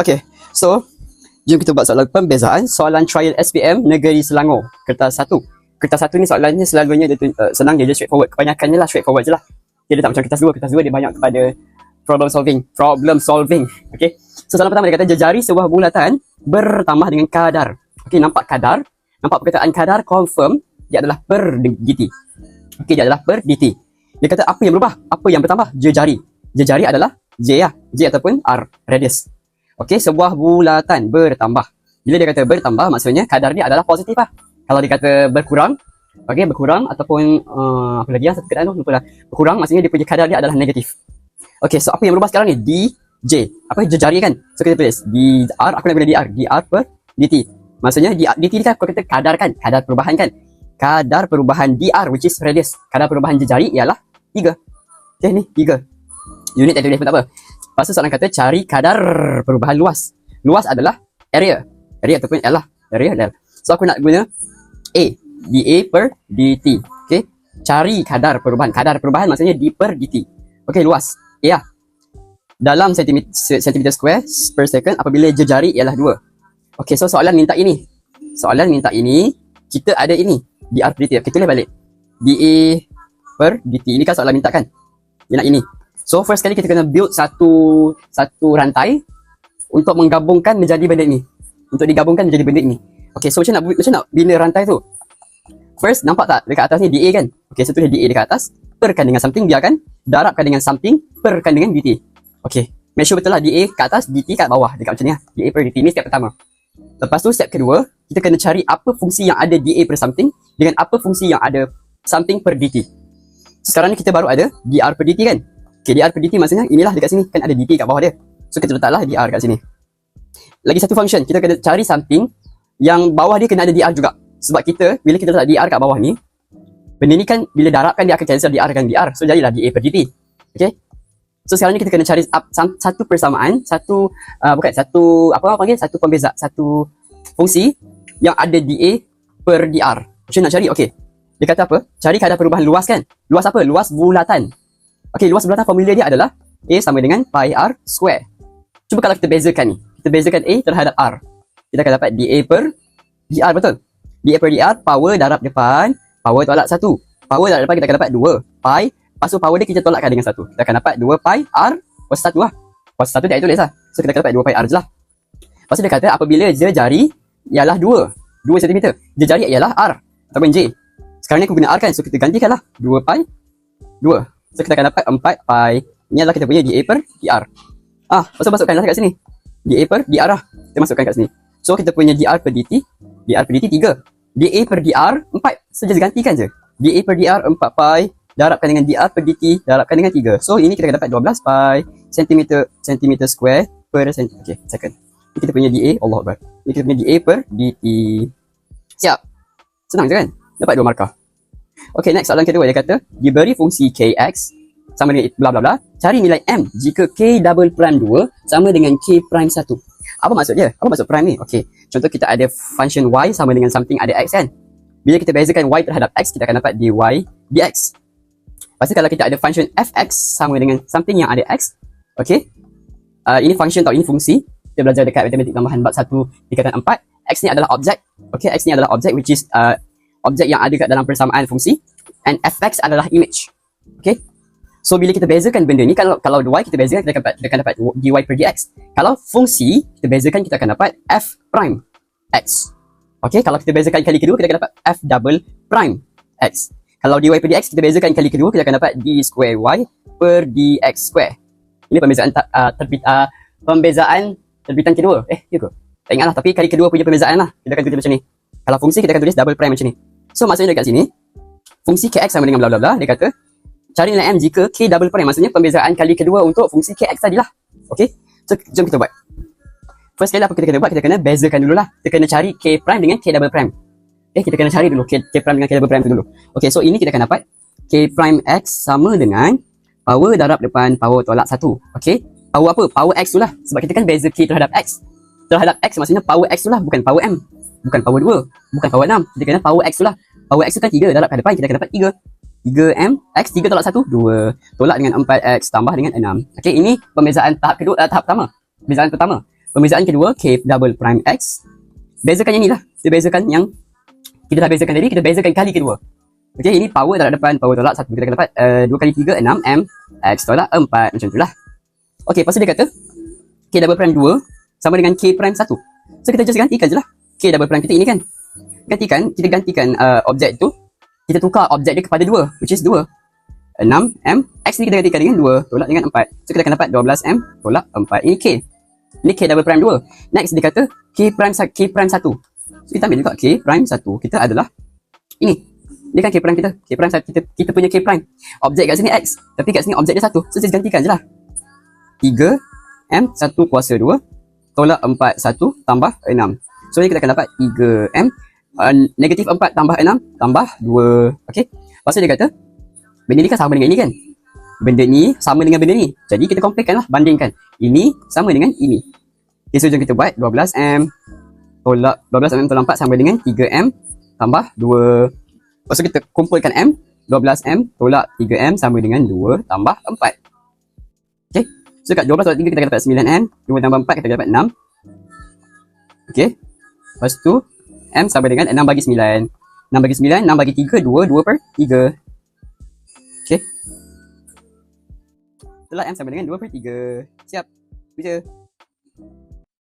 Okay, so jom kita buat soalan pembezaan soalan trial SPM Negeri Selangor kertas satu. Kertas satu ni soalannya selalunya dia uh, senang dia je straightforward. Kebanyakannya lah straightforward je lah. Dia, dia tak macam kertas dua. Kertas dua dia banyak kepada problem solving. Problem solving. Okay. So soalan pertama dia kata jejari sebuah bulatan bertambah dengan kadar. Okay, nampak kadar. Nampak perkataan kadar confirm dia adalah per dt. Okay, dia adalah per dt. Dia kata apa yang berubah? Apa yang bertambah? Jejari. Jejari adalah J lah. J ataupun R. Radius. Okey, sebuah bulatan bertambah. Bila dia kata bertambah, maksudnya kadar dia adalah positif lah. Kalau dia kata berkurang, okey, berkurang ataupun uh, apa lagi yang satu kedai tu, lupa lah. Berkurang, maksudnya dia punya kadar dia adalah negatif. Okey, so apa yang berubah sekarang ni? DJ. Apa jejari kan? So kita tulis DR, aku nak guna DR. DR per DT. Maksudnya DT ni kan aku kata kadar kan? Kadar perubahan kan? Kadar perubahan DR which is radius. Kadar perubahan jejari ialah 3. Okay, ni 3. Unit tak tulis pun tak apa. Lepas tu soalan kata cari kadar perubahan luas. Luas adalah area. Area ataupun L lah. Area L. So aku nak guna A. dA per dt. Okay. Cari kadar perubahan. Kadar perubahan maksudnya D per dt. Okay luas. A lah. Dalam sentimeter square per second apabila jejari ialah 2. Okay so soalan minta ini. Soalan minta ini. Kita ada ini. dr per dt. Okay tulis balik. dA per dt. Ini kan soalan minta kan? Dia nak ini. So first kali kita kena build satu satu rantai untuk menggabungkan menjadi benda ni. Untuk digabungkan menjadi benda ni. Okay, so macam nak macam nak bina rantai tu? First, nampak tak dekat atas ni DA kan? Okay, so tulis DA dekat atas. Perkan dengan something, biarkan. Darabkan dengan something, perkan dengan DT. Okay, make sure betul lah DA kat atas, DT kat bawah. Dekat macam ni lah. DA per DT. Ni step pertama. Lepas tu, step kedua, kita kena cari apa fungsi yang ada DA per something dengan apa fungsi yang ada something per DT. Sekarang ni kita baru ada DR per DT kan? Okay, DR per dt maksudnya inilah dekat sini. Kan ada dt kat bawah dia. So, kita letaklah dr kat sini. Lagi satu function. Kita kena cari something yang bawah dia kena ada dr juga. Sebab kita, bila kita letak dr kat bawah ni, benda ni kan bila darabkan dia akan cancel dr dengan dr. So, jadilah dA per dt. Okay? So, sekarang ni kita kena cari up, satu persamaan, satu, uh, bukan, satu, apa orang panggil? Satu pembeza, satu fungsi yang ada dA per dr. Macam nak cari? Okay. Dia kata apa? Cari kadar perubahan luas kan? Luas apa? Luas bulatan. Okey, luas belakang formula dia adalah A sama dengan pi R square. Cuba kalau kita bezakan ni. Kita bezakan A terhadap R. Kita akan dapat dA per dr betul? dA per dr power darab depan, power tolak 1. Power darab depan kita akan dapat 2 pi. Lepas tu power dia kita tolakkan dengan 1. Kita akan dapat 2 pi R kuasa 1 lah. Kuasa 1 dia tulis lah. So kita akan dapat 2 pi R je lah. Lepas tu dia kata apabila jari ialah 2. 2 cm. Jari ialah R ataupun J. Sekarang ni aku guna R kan. So kita gantikan lah. 2 pi 2. So kita akan dapat 4 pi Ini adalah kita punya dA per dr Ah, lepas masukkan lah kat sini. dA per dr lah. Kita masukkan kat sini. So kita punya dr per dt dr per dt 3 dA per dr 4 So just gantikan je. dA per dr 4 pi Darabkan dengan dr per dt Darabkan dengan 3 So ini kita akan dapat 12 pi Centimeter Centimeter square Per cm Okay, second. Ini kita punya dA Allah Akbar. Ini kita punya dA per dt Siap. Senang je kan? Dapat dua markah Okay, next soalan kedua dia kata diberi fungsi kx sama dengan bla bla bla, cari nilai m jika k double prime 2 sama dengan k prime 1. Apa maksud dia? Apa maksud prime ni? Okay, contoh kita ada function y sama dengan something ada x kan? Bila kita bezakan y terhadap x, kita akan dapat dy dx. Lepas tu kalau kita ada function fx sama dengan something yang ada x, okay? Uh, ini function tau, ini fungsi. Kita belajar dekat matematik tambahan bab 1 dikatakan 4. x ni adalah objek. Okay, x ni adalah objek which is uh, objek yang ada kat dalam persamaan fungsi and fx adalah image. Okay? So bila kita bezakan benda ni kalau kalau y kita bezakan kita akan dapat kita akan dapat dy per dx. Kalau fungsi kita bezakan kita akan dapat f prime x. Okay, kalau kita bezakan kali kedua kita akan dapat f double prime x. Kalau dy per dx kita bezakan kali kedua kita akan dapat d square y per dx square. Ini pembezaan uh, terbit uh, pembezaan terbitan kedua. Eh, ya ke? Tak ingatlah tapi kali kedua punya pembezaan lah. Kita akan tulis macam ni. Kalau fungsi kita akan tulis double prime macam ni. So maksudnya dekat sini fungsi kx sama dengan bla bla bla dia kata cari nilai m jika k double prime maksudnya pembezaan kali kedua untuk fungsi kx tadilah. Okey. So jom kita buat. First kali apa kita kena buat kita kena bezakan dululah. Kita kena cari k prime dengan k double prime. Okay, kita kena cari dulu k, k prime dengan k double prime tu dulu. Okey, so ini kita akan dapat k prime x sama dengan power darab depan power tolak 1. Okey. Power apa? Power x tu lah. Sebab kita kan beza k terhadap x. Terhadap x maksudnya power x tu lah bukan power m bukan power 2 bukan power 6 kita kena power x tu lah power x tu kan 3 darab ke depan kita akan dapat 3 3m x 3 tolak 1 2 tolak dengan 4x tambah dengan 6 okey ini pembezaan tahap kedua uh, tahap pertama pembezaan pertama Pembezaan kedua, K double prime X. Bezakan yang ni lah. Kita bezakan yang kita dah bezakan tadi, kita bezakan kali kedua. Okey, ini power tolak depan, power tolak satu kita akan dapat uh, 2 kali 3, 6, M, X tolak 4, macam tu lah. Okey, lepas tu dia kata, K double prime 2 sama dengan K prime 1. So, kita just gantikan je lah. K double prime kita ini kan. Gantikan, kita gantikan uh, objek tu, kita tukar objek dia kepada 2, which is 2. 6, M, X ni kita gantikan dengan 2, tolak dengan 4. So, kita akan dapat 12, M, tolak 4. Ini K. Ini K double prime 2. Next, dia kata K prime, K prime 1. So, kita ambil juga K prime 1. Kita adalah ini. Dia kan K prime kita. K prime kita, kita punya K prime. Objek kat sini X. Tapi kat sini objek dia 1. So, just gantikan je lah. 3 M 1 kuasa 2 tolak 4 1 tambah 6. So, kita akan dapat 3 M uh, negatif 4 tambah 6 tambah 2. Okay. Lepas tu dia kata, benda ni kan sama dengan ini kan? Benda ni sama dengan benda ni. Jadi, kita comparekan lah. Bandingkan. Ini sama dengan ini. Okay, so jom kita buat 12M tolak 12M tolak 4 sama dengan 3M tambah 2. Lepas tu kita kumpulkan M 12M tolak 3M sama dengan 2 tambah 4. Okay. So kat 12 tolak 3 kita dapat 9M. 2 tambah 4 kita dapat 6. Okay. Lepas tu M sama dengan 6 bagi 9. 6 bagi 9, 6 bagi 3, 2, 2 per 3. Okay. Itulah M sama dengan 2 per 3. Siap. Baca.